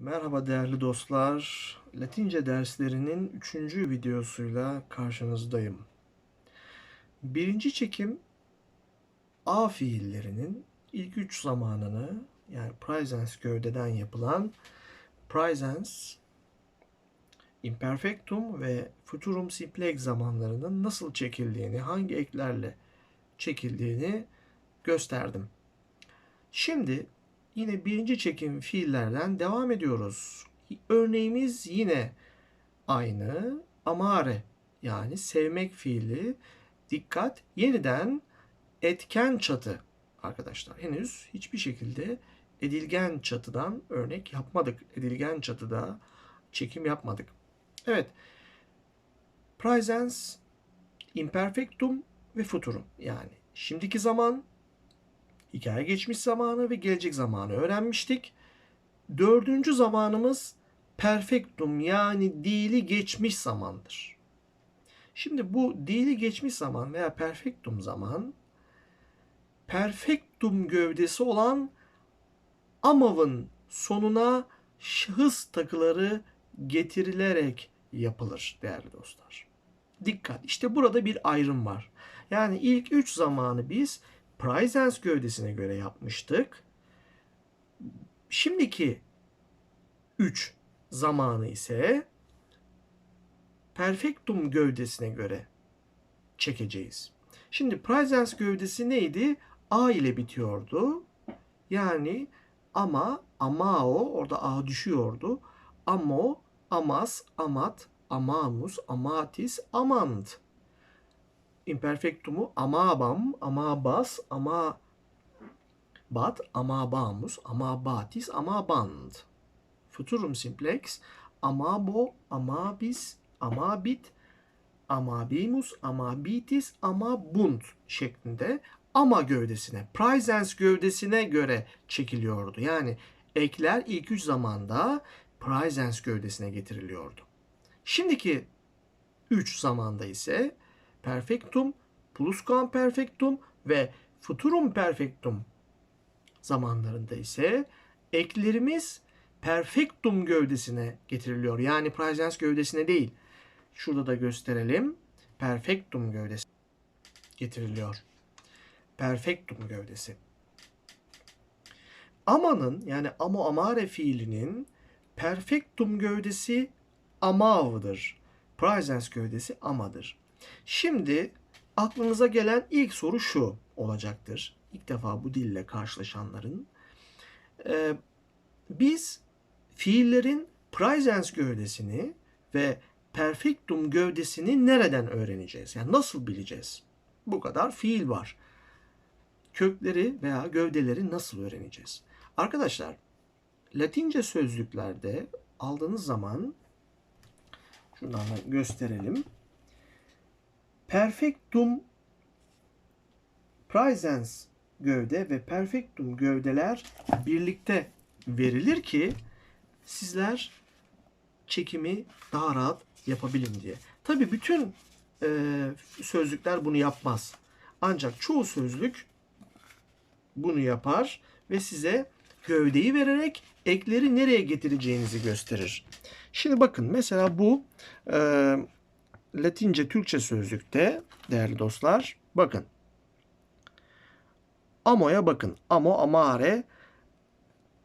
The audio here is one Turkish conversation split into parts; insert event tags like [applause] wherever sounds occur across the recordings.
Merhaba değerli dostlar. Latince derslerinin üçüncü videosuyla karşınızdayım. Birinci çekim A fiillerinin ilk üç zamanını yani presens gövdeden yapılan presens, imperfectum ve futurum simplex zamanlarının nasıl çekildiğini, hangi eklerle çekildiğini gösterdim. Şimdi Yine birinci çekim fiillerden devam ediyoruz. Örneğimiz yine aynı. Amare yani sevmek fiili. Dikkat yeniden etken çatı arkadaşlar. Henüz hiçbir şekilde edilgen çatıdan örnek yapmadık. Edilgen çatıda çekim yapmadık. Evet. Presens, imperfectum ve futurum yani şimdiki zaman hikaye geçmiş zamanı ve gelecek zamanı öğrenmiştik. Dördüncü zamanımız perfektum yani dili geçmiş zamandır. Şimdi bu dili geçmiş zaman veya perfektum zaman perfektum gövdesi olan amavın sonuna şahıs takıları getirilerek yapılır değerli dostlar. Dikkat işte burada bir ayrım var. Yani ilk üç zamanı biz Praisens gövdesine göre yapmıştık. Şimdiki 3 zamanı ise Perfectum gövdesine göre çekeceğiz. Şimdi Praisens gövdesi neydi? A ile bitiyordu. Yani ama, amao, orada A düşüyordu. Amo, amas, amat, amamus, amatis, amand imperfektumu amabam, amabas, ama bat, amabamus, amabatis, amaband. Futurum simplex, amabo, amabis, amabit, amabimus, amabitis, amabunt şeklinde ama gövdesine, presens gövdesine göre çekiliyordu. Yani ekler ilk üç zamanda presens gövdesine getiriliyordu. Şimdiki üç zamanda ise perfectum, pluscuamperfectum ve futurum perfectum zamanlarında ise eklerimiz perfectum gövdesine getiriliyor. Yani presens gövdesine değil. Şurada da gösterelim. Perfectum gövdesi getiriliyor. Perfectum gövdesi. Ama'nın yani amo amare fiilinin perfectum gövdesi amav'dır. Presens gövdesi amadır. Şimdi aklınıza gelen ilk soru şu olacaktır. İlk defa bu dille karşılaşanların. Ee, biz fiillerin presens gövdesini ve perfectum gövdesini nereden öğreneceğiz? Yani nasıl bileceğiz? Bu kadar fiil var. Kökleri veya gövdeleri nasıl öğreneceğiz? Arkadaşlar, Latince sözlüklerde aldığınız zaman şundan gösterelim. Perfectum presens gövde ve perfectum gövdeler birlikte verilir ki sizler çekimi daha rahat yapabilin diye. Tabi bütün e, sözlükler bunu yapmaz. Ancak çoğu sözlük bunu yapar ve size gövdeyi vererek ekleri nereye getireceğinizi gösterir. Şimdi bakın mesela bu e, Latince Türkçe sözlükte değerli dostlar bakın. Amo'ya bakın. Amo, amare.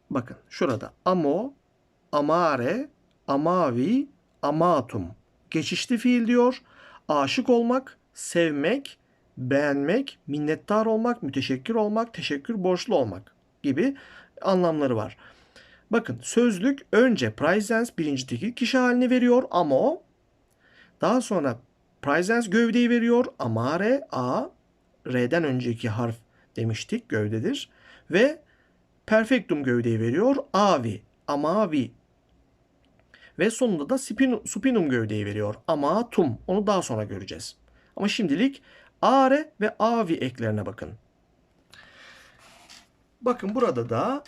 Bakın şurada. Amo, amare, amavi, amatum. Geçişli fiil diyor. Aşık olmak, sevmek, beğenmek, minnettar olmak, müteşekkir olmak, teşekkür borçlu olmak gibi anlamları var. Bakın sözlük önce presens birinci tekil kişi halini veriyor. Amo daha sonra presens gövdeyi veriyor. Amare a R'den önceki harf demiştik gövdedir. Ve perfectum gövdeyi veriyor. Avi, amavi. Ve sonunda da spinum, supinum gövdeyi veriyor. Amatum. Onu daha sonra göreceğiz. Ama şimdilik are ve avi eklerine bakın. Bakın burada da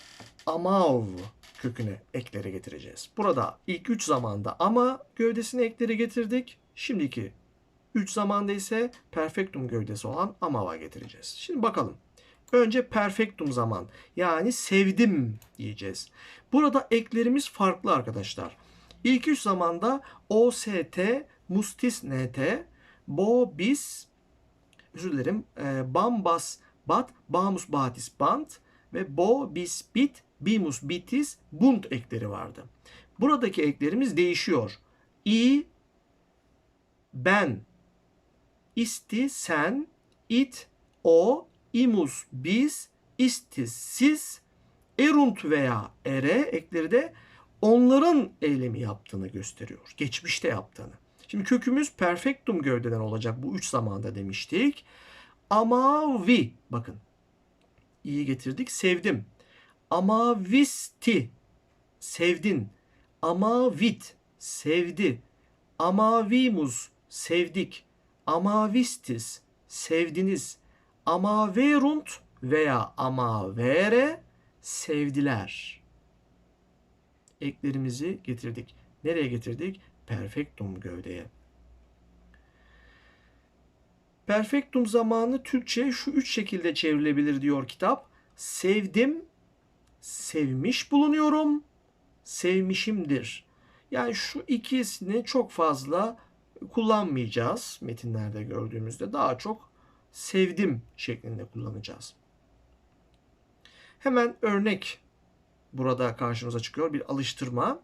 amav kökünü ekleri getireceğiz. Burada ilk üç zamanda ama gövdesini ekleri getirdik. Şimdiki 3 zamanda ise perfectum gövdesi olan amava getireceğiz. Şimdi bakalım. Önce perfectum zaman. Yani sevdim diyeceğiz. Burada eklerimiz farklı arkadaşlar. İlk üç zamanda OST, mustis nt, bo bis, özür dilerim, e, bambas bat, bamus batis bant ve bo bis bit, bimus bitis bunt ekleri vardı. Buradaki eklerimiz değişiyor. i, ben, isti, sen, it, o, imus, biz, istis, siz, erunt veya ere ekleri de onların eylemi yaptığını gösteriyor. Geçmişte yaptığını. Şimdi kökümüz perfectum gövdeden olacak bu üç zamanda demiştik. Amavi bakın. İyi getirdik. Sevdim. Amavisti sevdin. Amavit sevdi. Amavimus sevdik. Amavistis sevdiniz. Amaverunt veya amavere sevdiler. Eklerimizi getirdik. Nereye getirdik? Perfectum gövdeye. Perfectum zamanı Türkçe şu üç şekilde çevrilebilir diyor kitap. Sevdim, sevmiş bulunuyorum, sevmişimdir. Yani şu ikisini çok fazla kullanmayacağız metinlerde gördüğümüzde. Daha çok sevdim şeklinde kullanacağız. Hemen örnek burada karşımıza çıkıyor. Bir alıştırma.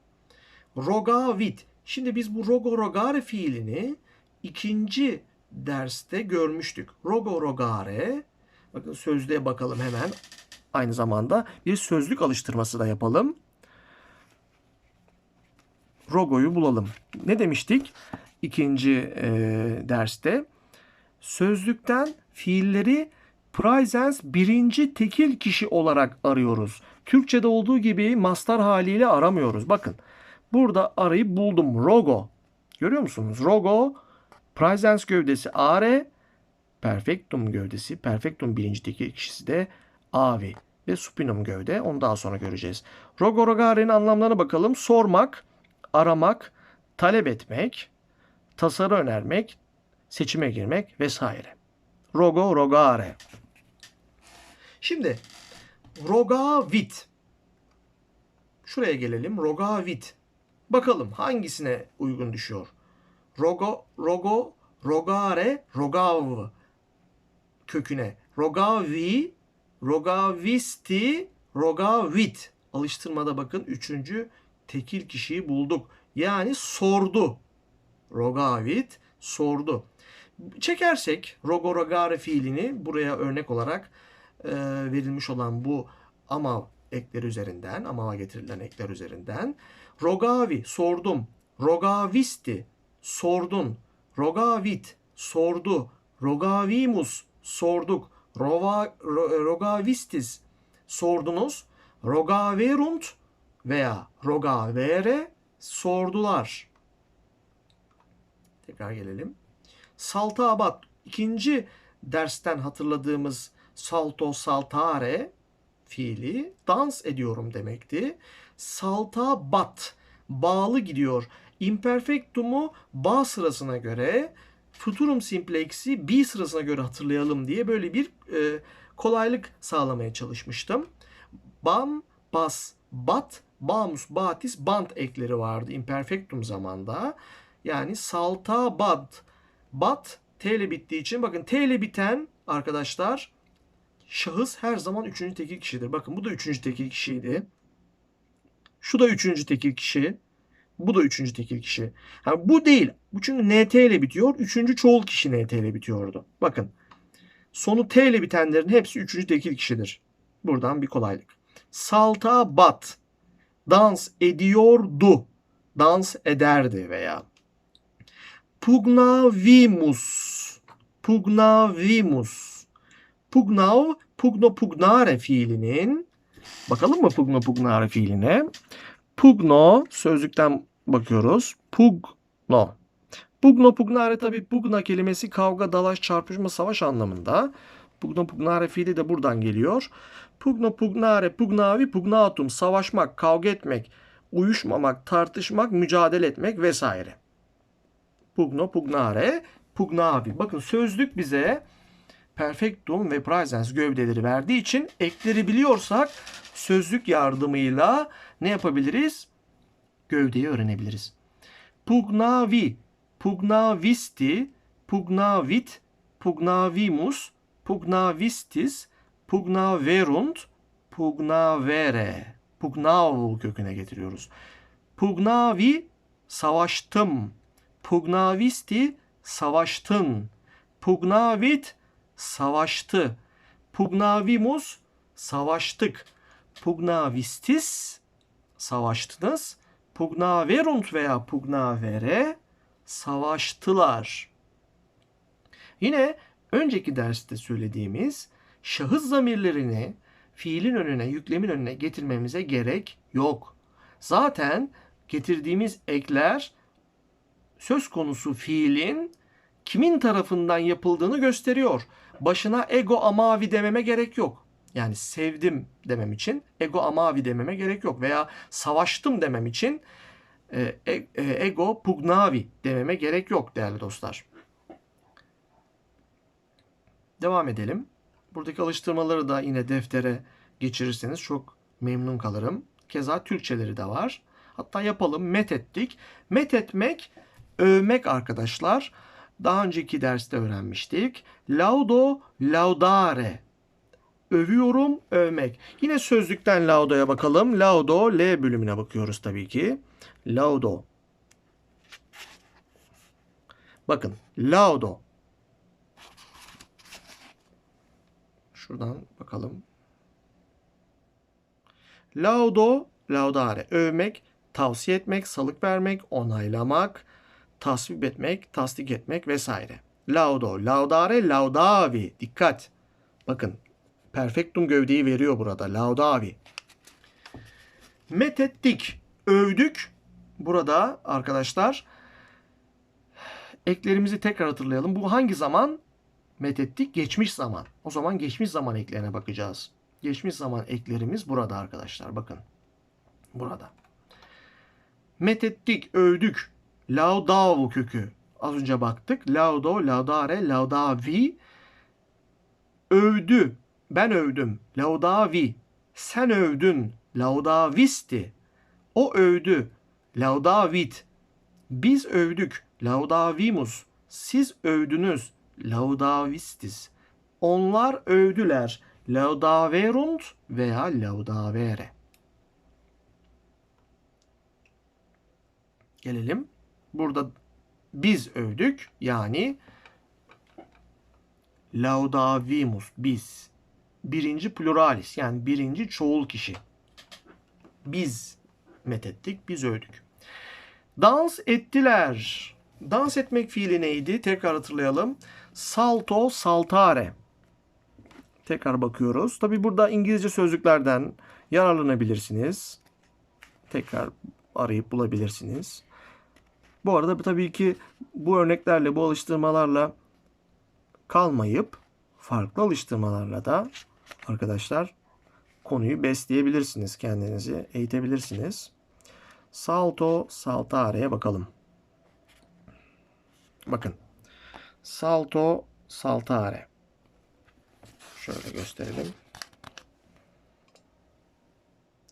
Rogavit. Şimdi biz bu rogo rogare fiilini ikinci derste görmüştük. Rogo rogare. Bakın sözlüğe bakalım hemen. Aynı zamanda bir sözlük alıştırması da yapalım. Rogo'yu bulalım. Ne demiştik ikinci e, derste? Sözlükten fiilleri presens birinci tekil kişi olarak arıyoruz. Türkçe'de olduğu gibi mastar haliyle aramıyoruz. Bakın burada arayıp buldum. Rogo. Görüyor musunuz? Rogo presens gövdesi are perfectum gövdesi perfectum birinci tekil kişisi de avi ve supinum gövde. Onu daha sonra göreceğiz. Rogo rogare'nin anlamlarına bakalım. Sormak, aramak, talep etmek, tasarı önermek, seçime girmek vesaire. Rogo rogare. Şimdi rogavit. Şuraya gelelim. Rogavit. Bakalım hangisine uygun düşüyor? Rogo, rogo, rogare, rogav köküne. Rogavi, rogavisti, rogavit. Alıştırmada bakın üçüncü tekil kişiyi bulduk. Yani sordu. Rogavit sordu. Çekersek rogo fiilini buraya örnek olarak e, verilmiş olan bu ama ekler üzerinden, amava getirilen ekler üzerinden rogavi sordum, rogavisti sordun, rogavit sordu, rogavimus sorduk, rova, ro, rogavistis sordunuz, rogaverunt veya rogavere sordular. Tekrar gelelim. Salta abat ikinci dersten hatırladığımız salto saltare fiili dans ediyorum demekti. Salta bat bağlı gidiyor. Imperfectum'u ba sırasına göre futurum simplex'i b sırasına göre hatırlayalım diye böyle bir e, kolaylık sağlamaya çalışmıştım. Bam, bas, bat, bamus, batis, bant ekleri vardı imperfectum zamanda. Yani salta bat, T ile bittiği için bakın T ile biten arkadaşlar şahıs her zaman üçüncü tekil kişidir. Bakın bu da üçüncü tekil kişiydi. Şu da üçüncü tekil kişi. Bu da üçüncü tekil kişi. Ha, bu değil. Bu çünkü NT ile bitiyor. Üçüncü çoğul kişi NT ile bitiyordu. Bakın. Sonu T ile bitenlerin hepsi üçüncü tekil kişidir. Buradan bir kolaylık. Salta bat. Dans ediyordu. Dans ederdi veya. Pugnavimus. Pugnavimus. Pugnav, pugno pugnare fiilinin bakalım mı pugno pugnare fiiline? Pugno sözlükten bakıyoruz. Pugno. Pugno pugnare tabi pugna kelimesi kavga, dalaş, çarpışma, savaş anlamında. Pugno pugnare fiili de buradan geliyor. Pugno pugnare pugnavi pugnatum savaşmak, kavga etmek, uyuşmamak, tartışmak, mücadele etmek vesaire. Pugno pugnare pugnavi. Bakın sözlük bize perfectum ve presens gövdeleri verdiği için ekleri biliyorsak sözlük yardımıyla ne yapabiliriz? Gövdeyi öğrenebiliriz. Pugnavi, pugnavisti, pugnavit, pugnavimus, pugnavistis, pugnaverunt, pugnavere. Pugnav köküne getiriyoruz. Pugnavi savaştım. Pugnavisti savaştın. Pugnavit savaştı. Pugnavimus savaştık. Pugnavistis savaştınız. Pugnaverunt veya pugnavere savaştılar. Yine önceki derste söylediğimiz şahıs zamirlerini fiilin önüne, yüklemin önüne getirmemize gerek yok. Zaten getirdiğimiz ekler söz konusu fiilin kimin tarafından yapıldığını gösteriyor. Başına ego amavi dememe gerek yok. Yani sevdim demem için ego amavi dememe gerek yok. Veya savaştım demem için e, e, ego pugnavi dememe gerek yok değerli dostlar. Devam edelim. Buradaki alıştırmaları da yine deftere geçirirseniz çok memnun kalırım. Keza Türkçeleri de var. Hatta yapalım. Met ettik. Met etmek, övmek arkadaşlar. Daha önceki derste öğrenmiştik. Laudo, laudare. Övüyorum, övmek. Yine sözlükten laudo'ya bakalım. Laudo, L bölümüne bakıyoruz tabii ki. Laudo. Bakın, laudo. Şuradan bakalım. Laudo, laudare. Övmek, tavsiye etmek, salık vermek, onaylamak, tasvip etmek, tasdik etmek vesaire. Laudo, laudare, laudavi. Dikkat. Bakın perfectum gövdeyi veriyor burada. Laudavi. Methettik. Övdük. Burada arkadaşlar eklerimizi tekrar hatırlayalım. Bu hangi zaman? Methettik. Geçmiş zaman. O zaman geçmiş zaman eklerine bakacağız. Geçmiş zaman eklerimiz burada arkadaşlar. Bakın. Burada. Methettik. Övdük. Laudavu kökü. Az önce baktık. Laudo, laudare, laudavi. Övdü. Ben övdüm. Laudavi. Sen övdün. Laudavisti. O övdü. Laudavit. Biz övdük. Laudavimus. Siz övdünüz. Laudavistis. Onlar övdüler. Laudaverunt veya laudavere. Gelelim. Burada biz övdük. Yani laudavimus biz. Birinci pluralis yani birinci çoğul kişi. Biz methettik, biz övdük. Dans ettiler. Dans etmek fiili neydi? Tekrar hatırlayalım. Salto, saltare. Tekrar bakıyoruz. Tabi burada İngilizce sözlüklerden yararlanabilirsiniz. Tekrar arayıp bulabilirsiniz. Bu arada tabii ki bu örneklerle, bu alıştırmalarla kalmayıp farklı alıştırmalarla da arkadaşlar konuyu besleyebilirsiniz kendinizi, eğitebilirsiniz. Salto, saltare'ye bakalım. Bakın. Salto, saltare. Şöyle gösterelim.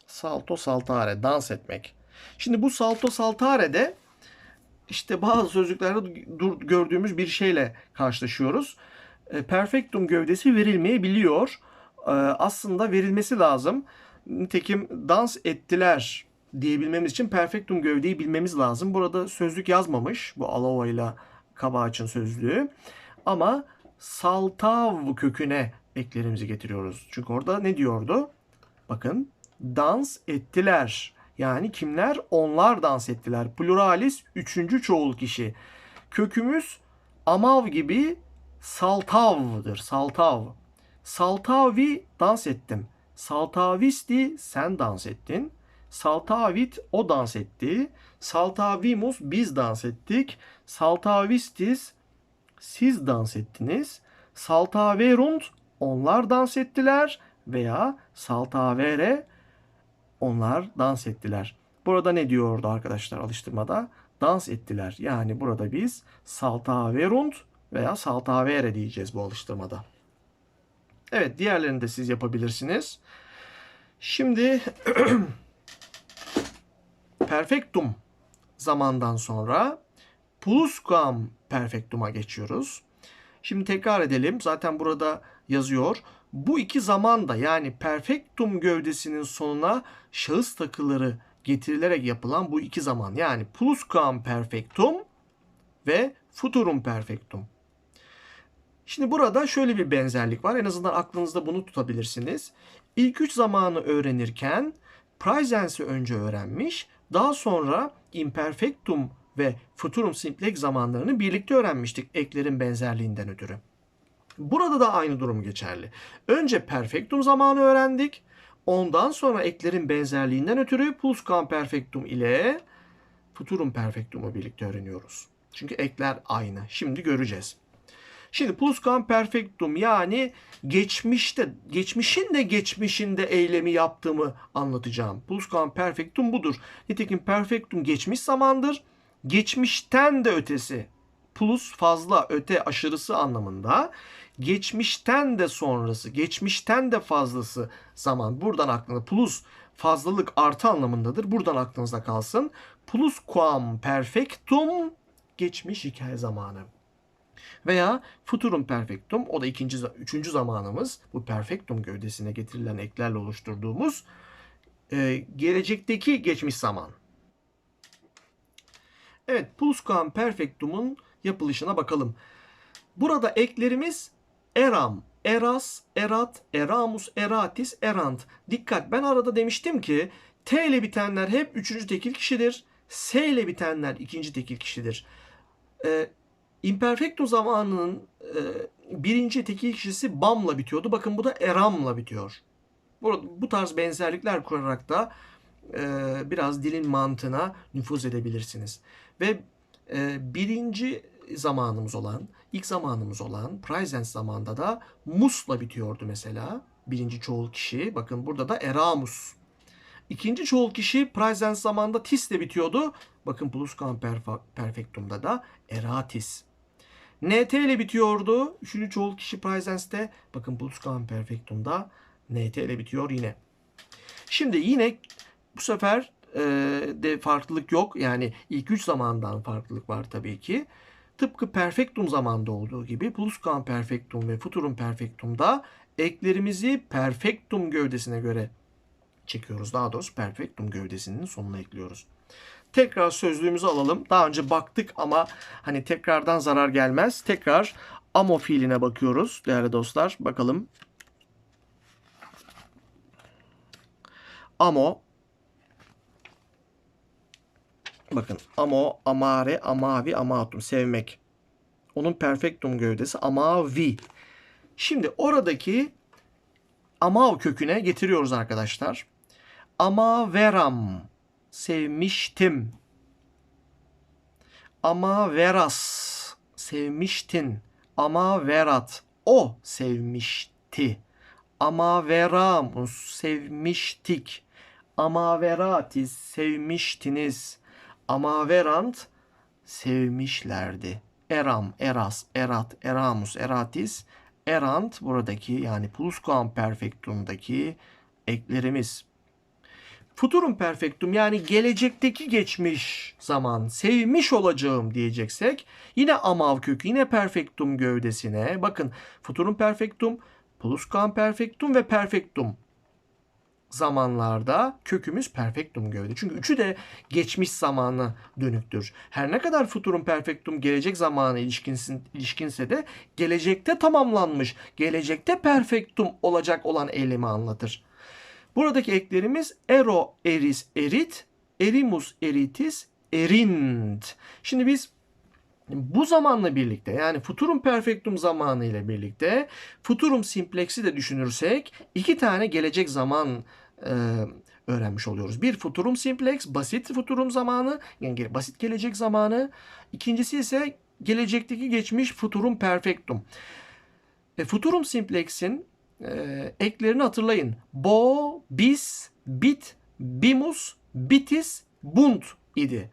Salto, saltare. Dans etmek. Şimdi bu salto, saltare'de işte bazı sözcüklerde gördüğümüz bir şeyle karşılaşıyoruz. E, perfectum gövdesi verilmeyebiliyor. E, aslında verilmesi lazım. Nitekim dans ettiler diyebilmemiz için perfectum gövdeyi bilmemiz lazım. Burada sözlük yazmamış bu Alova ile Kabaç'ın sözlüğü. Ama saltav köküne eklerimizi getiriyoruz. Çünkü orada ne diyordu? Bakın dans ettiler. Yani kimler? Onlar dans ettiler. Pluralis üçüncü çoğul kişi. Kökümüz amav gibi saltavdır. Saltav. Saltavi dans ettim. Saltavisti sen dans ettin. Saltavit o dans etti. Saltavimus biz dans ettik. Saltavistis siz dans ettiniz. Saltaverunt onlar dans ettiler veya saltavere onlar dans ettiler. Burada ne diyordu arkadaşlar alıştırmada? Dans ettiler. Yani burada biz saltaverunt veya saltavere diyeceğiz bu alıştırmada. Evet diğerlerini de siz yapabilirsiniz. Şimdi [clears throat] perfectum zamandan sonra pluscuamperfectum'a geçiyoruz. Şimdi tekrar edelim. Zaten burada yazıyor. Bu iki zaman da yani perfectum gövdesinin sonuna şahıs takıları getirilerek yapılan bu iki zaman yani pluscuamperfectum ve futurum perfectum. Şimdi burada şöyle bir benzerlik var. En azından aklınızda bunu tutabilirsiniz. İlk üç zamanı öğrenirken presens'i önce öğrenmiş. Daha sonra imperfectum ve futurum simplex zamanlarını birlikte öğrenmiştik eklerin benzerliğinden ötürü. Burada da aynı durum geçerli. Önce perfectum zamanı öğrendik. Ondan sonra eklerin benzerliğinden ötürü pluscuamperfectum ile futurum perfectum'u birlikte öğreniyoruz. Çünkü ekler aynı. Şimdi göreceğiz. Şimdi pluscuamperfectum yani geçmişte, geçmişin de geçmişinde eylemi yaptığımı anlatacağım. Pluscuamperfectum budur. Nitekim perfectum geçmiş zamandır. Geçmişten de ötesi. Plus fazla, öte, aşırısı anlamında. Geçmişten de sonrası, geçmişten de fazlası zaman. Buradan aklına plus fazlalık artı anlamındadır. Buradan aklınızda kalsın. Plusquam perfectum geçmiş hikaye zamanı. Veya futurum perfectum o da ikinci, üçüncü zamanımız. Bu perfectum gövdesine getirilen eklerle oluşturduğumuz e, gelecekteki geçmiş zaman. Evet plusquam perfectum'un yapılışına bakalım. Burada eklerimiz eram, eras, erat, eramus, eratis, erant. Dikkat ben arada demiştim ki T ile bitenler hep üçüncü tekil kişidir. S ile bitenler ikinci tekil kişidir. Ee, imperfecto zamanının e, birinci tekil kişisi bamla bitiyordu. Bakın bu da eramla bitiyor. Bu, bu tarz benzerlikler kurarak da e, biraz dilin mantığına nüfuz edebilirsiniz. Ve e, birinci zamanımız olan, ilk zamanımız olan presens zamanda da musla bitiyordu mesela. Birinci çoğul kişi. Bakın burada da eramus. İkinci çoğul kişi presens zamanda tisle bitiyordu. Bakın pluscuamperfectum'da da eratis. NT ile bitiyordu. Üçüncü çoğul kişi presens'te. Bakın pluscuamperfectum'da NT ile bitiyor yine. Şimdi yine bu sefer e, de farklılık yok. Yani ilk üç zamandan farklılık var tabii ki. Tıpkı perfectum zamanda olduğu gibi pluscuamperfectum ve futurum perfectum'da eklerimizi perfectum gövdesine göre çekiyoruz. Daha doğrusu perfectum gövdesinin sonuna ekliyoruz. Tekrar sözlüğümüzü alalım. Daha önce baktık ama hani tekrardan zarar gelmez. Tekrar amo fiiline bakıyoruz değerli dostlar. Bakalım. Amo Bakın amo, amare, amavi, amatum sevmek. Onun perfectum gövdesi amavi. Şimdi oradaki amav köküne getiriyoruz arkadaşlar. Amaveram sevmiştim. Amaveras sevmiştin. Amaverat o sevmişti. Amaveramus sevmiştik. Amaveratis sevmiştiniz. Amaverant sevmişlerdi. Eram, Eras, Erat, Eramus, Eratis, Erant buradaki yani pluscuamperfectum'daki eklerimiz. Futurum perfectum yani gelecekteki geçmiş zaman sevmiş olacağım diyeceksek yine amav kökü yine perfectum gövdesine bakın futurum perfectum, pluscuamperfectum ve perfectum zamanlarda kökümüz perfectum gövde. Çünkü üçü de geçmiş zamana dönüktür. Her ne kadar futurum perfectum gelecek zamana ilişkinsin, ilişkinse de gelecekte tamamlanmış, gelecekte perfectum olacak olan eylemi anlatır. Buradaki eklerimiz ero, eris, erit, erimus, eritis, erind. Şimdi biz bu zamanla birlikte yani futurum perfectum zamanı ile birlikte futurum simplex'i de düşünürsek iki tane gelecek zaman e, öğrenmiş oluyoruz. Bir futurum simplex basit futurum zamanı yani basit gelecek zamanı. İkincisi ise gelecekteki geçmiş futurum perfectum. E, futurum simplex'in e, eklerini hatırlayın. Bo, bis, bit, bimus, bitis, bunt idi.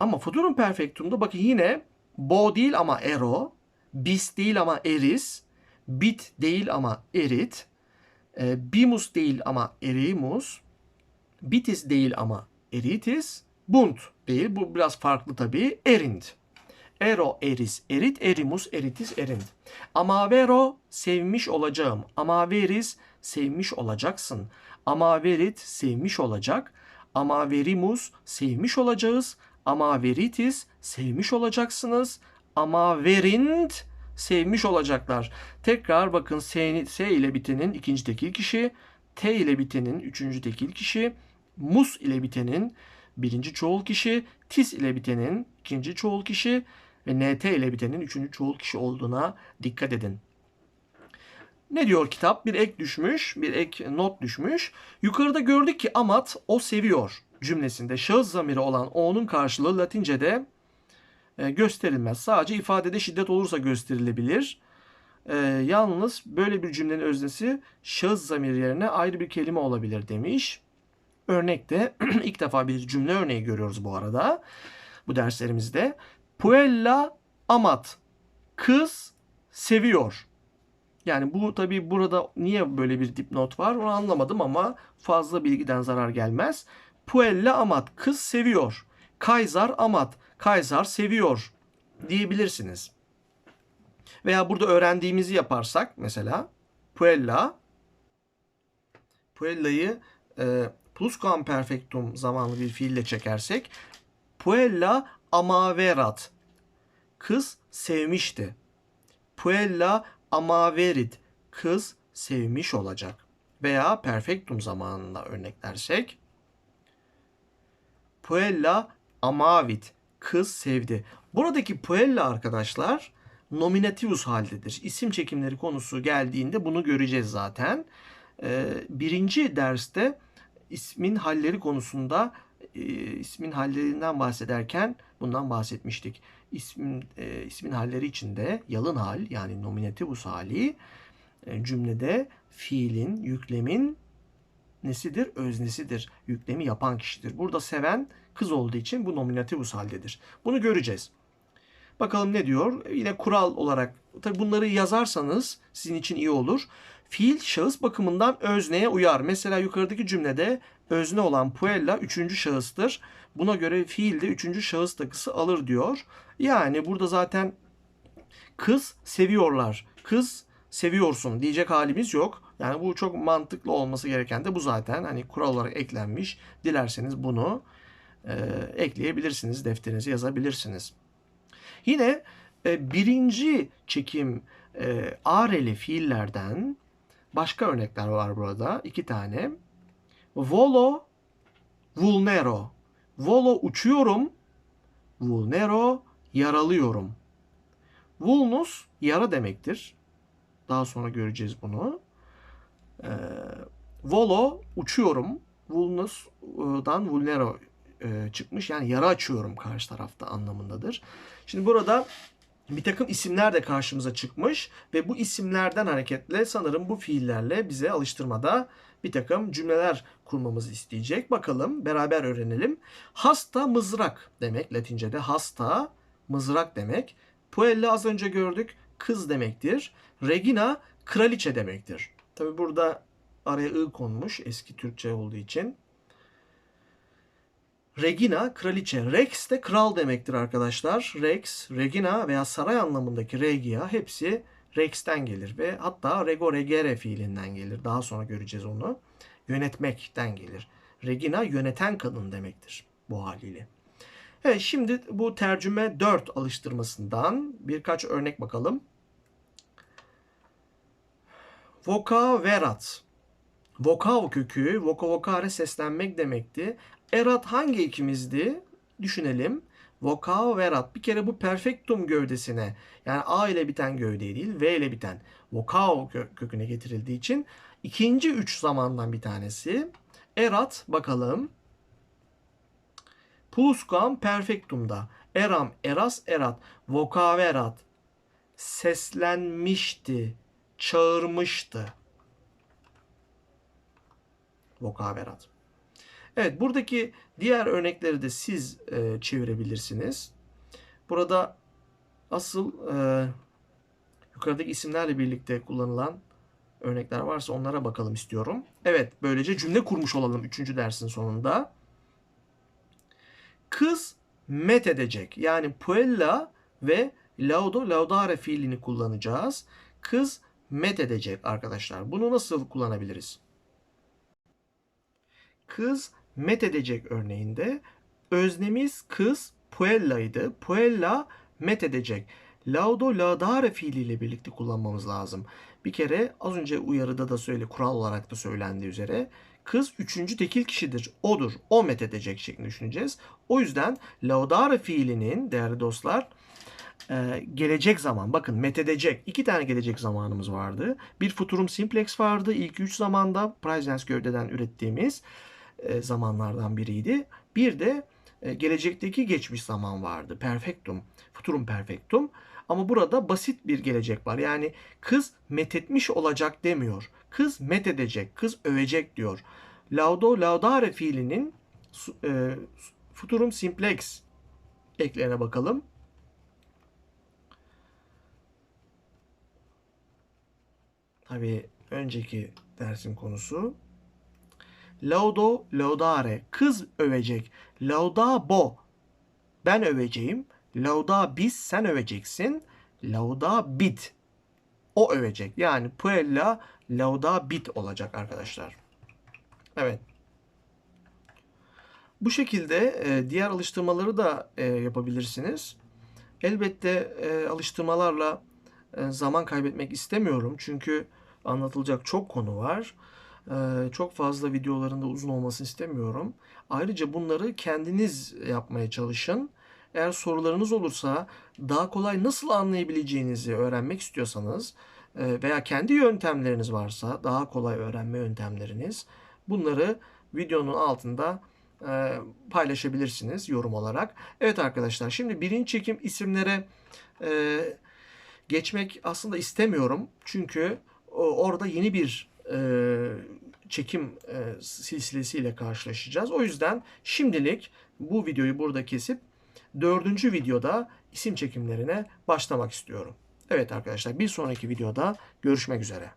Ama futurum perfectum'da bakın yine Bo değil ama ero, bis değil ama eris, bit değil ama erit, e, bimus değil ama erimus, bitis değil ama eritis, bunt değil. Bu biraz farklı tabii. Erind. Ero, eris, erit, erimus, eritis, erind. Amavero, sevmiş olacağım. Amaveris, sevmiş olacaksın. Amaverit, sevmiş olacak. Amaverimus, sevmiş olacağız. Amaveritis, sevmiş olacaksınız. Amaverind, sevmiş olacaklar. Tekrar bakın S, S ile bitenin ikinci tekil kişi, T ile bitenin üçüncü tekil kişi, mus ile bitenin birinci çoğul kişi, tis ile bitenin ikinci çoğul kişi ve nt ile bitenin üçüncü çoğul kişi olduğuna dikkat edin. Ne diyor kitap? Bir ek düşmüş, bir ek not düşmüş. Yukarıda gördük ki amat o seviyor cümlesinde şahıs zamiri olan o'nun karşılığı Latince'de e, gösterilmez. Sadece ifadede şiddet olursa gösterilebilir. E, yalnız böyle bir cümlenin öznesi şahıs zamiri yerine ayrı bir kelime olabilir demiş. Örnekte [clears throat] ilk defa bir cümle örneği görüyoruz bu arada bu derslerimizde. Puella amat kız seviyor. Yani bu tabi burada niye böyle bir dipnot var onu anlamadım ama fazla bilgiden zarar gelmez. Puella amat kız seviyor. Kaysar amat Kaysar seviyor diyebilirsiniz. Veya burada öğrendiğimizi yaparsak mesela Puella Puella'yı e, pluscuamperfectum zamanlı bir fiille çekersek Puella amaverat kız sevmişti. Puella amaverit kız sevmiş olacak. Veya perfectum zamanında örneklersek Puella amavit kız sevdi. Buradaki puella arkadaşlar nominativus haldedir. İsim çekimleri konusu geldiğinde bunu göreceğiz zaten. Ee, birinci derste ismin halleri konusunda e, ismin hallerinden bahsederken bundan bahsetmiştik. İsmin, e, ismin halleri içinde yalın hal yani nominativus hali e, cümlede fiilin, yüklemin nesidir? Öznesidir. Yüklemi yapan kişidir. Burada seven kız olduğu için bu nominativus haldedir. Bunu göreceğiz. Bakalım ne diyor? Yine kural olarak tabi bunları yazarsanız sizin için iyi olur. Fiil şahıs bakımından özneye uyar. Mesela yukarıdaki cümlede özne olan puella üçüncü şahıstır. Buna göre fiil de üçüncü şahıs takısı alır diyor. Yani burada zaten kız seviyorlar. Kız seviyorsun diyecek halimiz yok. Yani bu çok mantıklı olması gereken de bu zaten. Hani kural olarak eklenmiş. Dilerseniz bunu e, ekleyebilirsiniz. Defterinize yazabilirsiniz. Yine e, birinci çekim e, areli fiillerden başka örnekler var burada. iki tane. Volo, vulnero. Volo uçuyorum. Vulnero yaralıyorum. Vulnus yara demektir. Daha sonra göreceğiz bunu. Ee, volo uçuyorum. Vulnus'dan vulnero e, çıkmış. Yani yara açıyorum karşı tarafta anlamındadır. Şimdi burada bir takım isimler de karşımıza çıkmış ve bu isimlerden hareketle sanırım bu fiillerle bize alıştırmada bir takım cümleler kurmamızı isteyecek. Bakalım beraber öğrenelim. Hasta mızrak demek Latince'de hasta mızrak demek. Puella az önce gördük kız demektir. Regina kraliçe demektir. Tabi burada araya ı konmuş eski Türkçe olduğu için. Regina kraliçe. Rex de kral demektir arkadaşlar. Rex, Regina veya saray anlamındaki regia hepsi Rex'ten gelir ve hatta rego regere fiilinden gelir. Daha sonra göreceğiz onu. Yönetmekten gelir. Regina yöneten kadın demektir bu haliyle. Evet şimdi bu tercüme 4 alıştırmasından birkaç örnek bakalım. Vocaverat. Vokav kökü, voka vocare seslenmek demekti. Erat hangi ikimizdi? Düşünelim. Vokav verat. Bir kere bu perfektum gövdesine yani A ile biten gövdeye değil V ile biten vokav köküne getirildiği için ikinci üç zamandan bir tanesi. Erat bakalım. Plusquam perfektumda. Eram, eras, erat. Vokaverat. Seslenmişti. Çağırmıştı. Vokaverat. Evet buradaki diğer örnekleri de siz e, çevirebilirsiniz. Burada asıl e, yukarıdaki isimlerle birlikte kullanılan örnekler varsa onlara bakalım istiyorum. Evet, böylece cümle kurmuş olalım 3. dersin sonunda. Kız met edecek. Yani puella ve laudo laudare fiilini kullanacağız. Kız met edecek arkadaşlar. Bunu nasıl kullanabiliriz? Kız met edecek örneğinde öznemiz kız puella'ydı. Puella met edecek. Laudo laudare fiiliyle birlikte kullanmamız lazım. Bir kere az önce uyarıda da söyle kural olarak da söylendiği üzere kız üçüncü tekil kişidir. Odur. O met edecek şeklinde düşüneceğiz. O yüzden laudare fiilinin değerli dostlar e, gelecek zaman bakın met edecek iki tane gelecek zamanımız vardı. Bir futurum simplex vardı. İlk üç zamanda presens gövdeden ürettiğimiz e, zamanlardan biriydi. Bir de e, gelecekteki geçmiş zaman vardı. Perfectum, futurum perfectum. Ama burada basit bir gelecek var. Yani kız methetmiş olacak demiyor. Kız methedecek, kız övecek diyor. Laudo, laudare fiilinin e, futurum simplex eklerine bakalım. Tabii önceki dersin konusu. Laudo, laudare. Kız övecek. Laudabo. Ben öveceğim. Lauda bis sen öveceksin. Lauda bit. O övecek. Yani puella lauda bit olacak arkadaşlar. Evet. Bu şekilde e, diğer alıştırmaları da e, yapabilirsiniz. Elbette e, alıştırmalarla e, zaman kaybetmek istemiyorum. Çünkü anlatılacak çok konu var. E, çok fazla videolarında uzun olmasını istemiyorum. Ayrıca bunları kendiniz yapmaya çalışın. Eğer sorularınız olursa daha kolay nasıl anlayabileceğinizi öğrenmek istiyorsanız e, veya kendi yöntemleriniz varsa daha kolay öğrenme yöntemleriniz bunları videonun altında e, paylaşabilirsiniz yorum olarak. Evet arkadaşlar şimdi birinci çekim isimlere e, geçmek aslında istemiyorum. Çünkü orada yeni bir çekim silsilesiyle karşılaşacağız. O yüzden şimdilik bu videoyu burada kesip dördüncü videoda isim çekimlerine başlamak istiyorum. Evet arkadaşlar bir sonraki videoda görüşmek üzere.